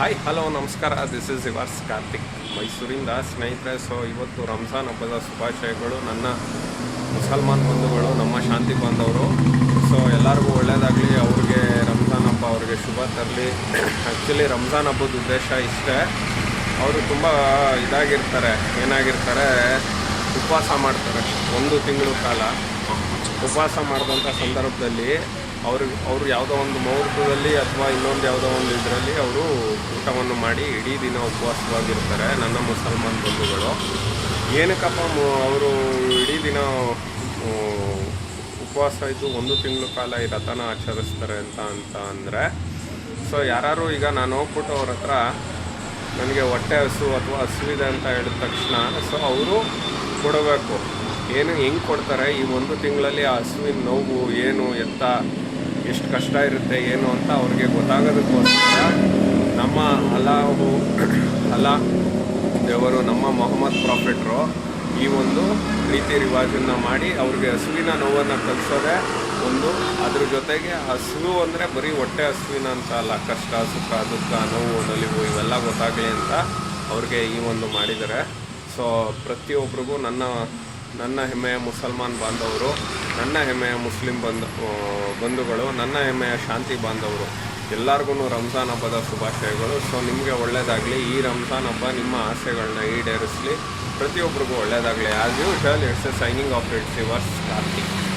Hi hello ನಮಸ್ಕಾರ. This is yours Karthik ಮೈಸೂರಿಂದ ಸ್ನೇಹಿತರೆ. ಸೊ ಇವತ್ತು ರಂಜಾನ್ ಹಬ್ಬದ ಶುಭಾಶಯಗಳು. ನನ್ನ ಮುಸಲ್ಮಾನ್ ಬಂಧುಗಳು, ನಮ್ಮ ಶಾಂತಿ ಬಾಂಧವರು. ಸೊ ಎಲ್ಲರಿಗೂ ಒಳ್ಳೆಯದಾಗಲಿ ಅವ್ರಿಗೆ ರಂಜಾನ್ ಹಬ್ಬ, ಅವ್ರಿಗೆ ಶುಭ ತರಲಿ. ಆ್ಯಕ್ಚುಲಿ ರಂಜಾನ್ ಹಬ್ಬದ ಉದ್ದೇಶ ಇಷ್ಟೇ. ಅವರು ತುಂಬ ಇದಾಗಿರ್ತಾರೆ. ಏನಾಗಿರ್ತಾರೆ? ಉಪವಾಸ ಮಾಡ್ತಾರೆ. ಒಂದು ತಿಂಗಳು ಕಾಲ ಉಪವಾಸ ಮಾಡಿದಂಥ ಸಂದರ್ಭದಲ್ಲಿ ಅವ್ರಿಗೆ ಅವರು ಯಾವುದೋ ಒಂದು ಮುಹೂರ್ತದಲ್ಲಿ ಅಥವಾ ಇನ್ನೊಂದು ಯಾವುದೋ ಒಂದು ಇದರಲ್ಲಿ ಅವರು ಊಟವನ್ನು ಮಾಡಿ ಇಡೀ ದಿನ ಉಪವಾಸವಾಗಿರ್ತಾರೆ, ನನ್ನ ಮುಸಲ್ಮಾನ್ ಬಂಧುಗಳು. ಏನಕ್ಕಪ್ಪ ಅವರು ಇಡೀ ದಿನ ಉಪವಾಸ ಇದ್ದು ಒಂದು ತಿಂಗಳು ಕಾಲ ಈ ರಥನ ಆಚರಿಸ್ತಾರೆ ಅಂತ ಅಂತ ಅಂದರೆ, ಸೊ ಯಾರು ಈಗ ನಾನು ಹೋಗ್ಬಿಟ್ಟು ಅವ್ರ ಹತ್ರ ನನಗೆ ಹೊಟ್ಟೆ ಹಸು ಅಥವಾ ಹಸುವಿದೆ ಅಂತ ಹೇಳಿದ ತಕ್ಷಣ, ಸೊ ಅವರು ಕೊಡಬೇಕು. ಏನು, ಹೆಂಗೆ ಕೊಡ್ತಾರೆ? ಈ ಒಂದು ತಿಂಗಳಲ್ಲಿ ಆ ಹಸುವಿನ ನೋವು ಏನು, ಎತ್ತ ಎಷ್ಟು ಕಷ್ಟ ಇರುತ್ತೆ, ಏನು ಅಂತ ಅವ್ರಿಗೆ ಗೊತ್ತಾಗೋದಕ್ಕೋಸ್ಕರ ನಮ್ಮ ಅಲಾಹು ಅಲಾ ದೇವರು ನಮ್ಮ ಮೊಹಮ್ಮದ್ ಪ್ರಾಫಿಟ್ರು ಈ ಒಂದು ರೀತಿ ರಿವಾಜನ್ನು ಮಾಡಿ ಅವ್ರಿಗೆ ಹಸುವಿನ ನೋವನ್ನು ಕಲಿಸೋದೇ ಒಂದು. ಅದ್ರ ಜೊತೆಗೆ ಹಸುವು ಅಂದರೆ ಬರೀ ಹೊಟ್ಟೆ ಹಸುವಿನ ಅಂತ ಅಲ್ಲ, ಕಷ್ಟ, ಸುಖ, ದುಃಖ, ನೋವು, ನಲಿವು ಇವೆಲ್ಲ ಗೊತ್ತಾಗಲಿ ಅಂತ ಅವ್ರಿಗೆ ಈ ಒಂದು ಮಾಡಿದ್ದಾರೆ. ಸೊ ಪ್ರತಿಯೊಬ್ಬರಿಗೂ ನನ್ನ ನನ್ನ ಹೆಮ್ಮೆಯ ಮುಸಲ್ಮಾನ್ ಬಾಂಧವರು, ನನ್ನ ಹೆಮ್ಮೆಯ ಮುಸ್ಲಿಂ ಬಂಧ ಬಂಧುಗಳು, ನನ್ನ ಹೆಮ್ಮೆಯ ಶಾಂತಿ ಬಾಂಧವರು. ಎಲ್ಲರಿಗೂ ರಂಜಾನ್ ಹಬ್ಬದ ಶುಭಾಶಯಗಳು. ಸೊ, ನಿಮಗೆ ಒಳ್ಳೆಯದಾಗಲಿ ಈ ರಂಜಾನ್ ಹಬ್ಬ ನಿಮ್ಮ ಆಸೆಗಳನ್ನ ಈಡೇರಿಸಲಿ. ಪ್ರತಿಯೊಬ್ಬರಿಗೂ ಒಳ್ಳೆಯದಾಗಲಿ as usual it's a signing off it's yours Karthik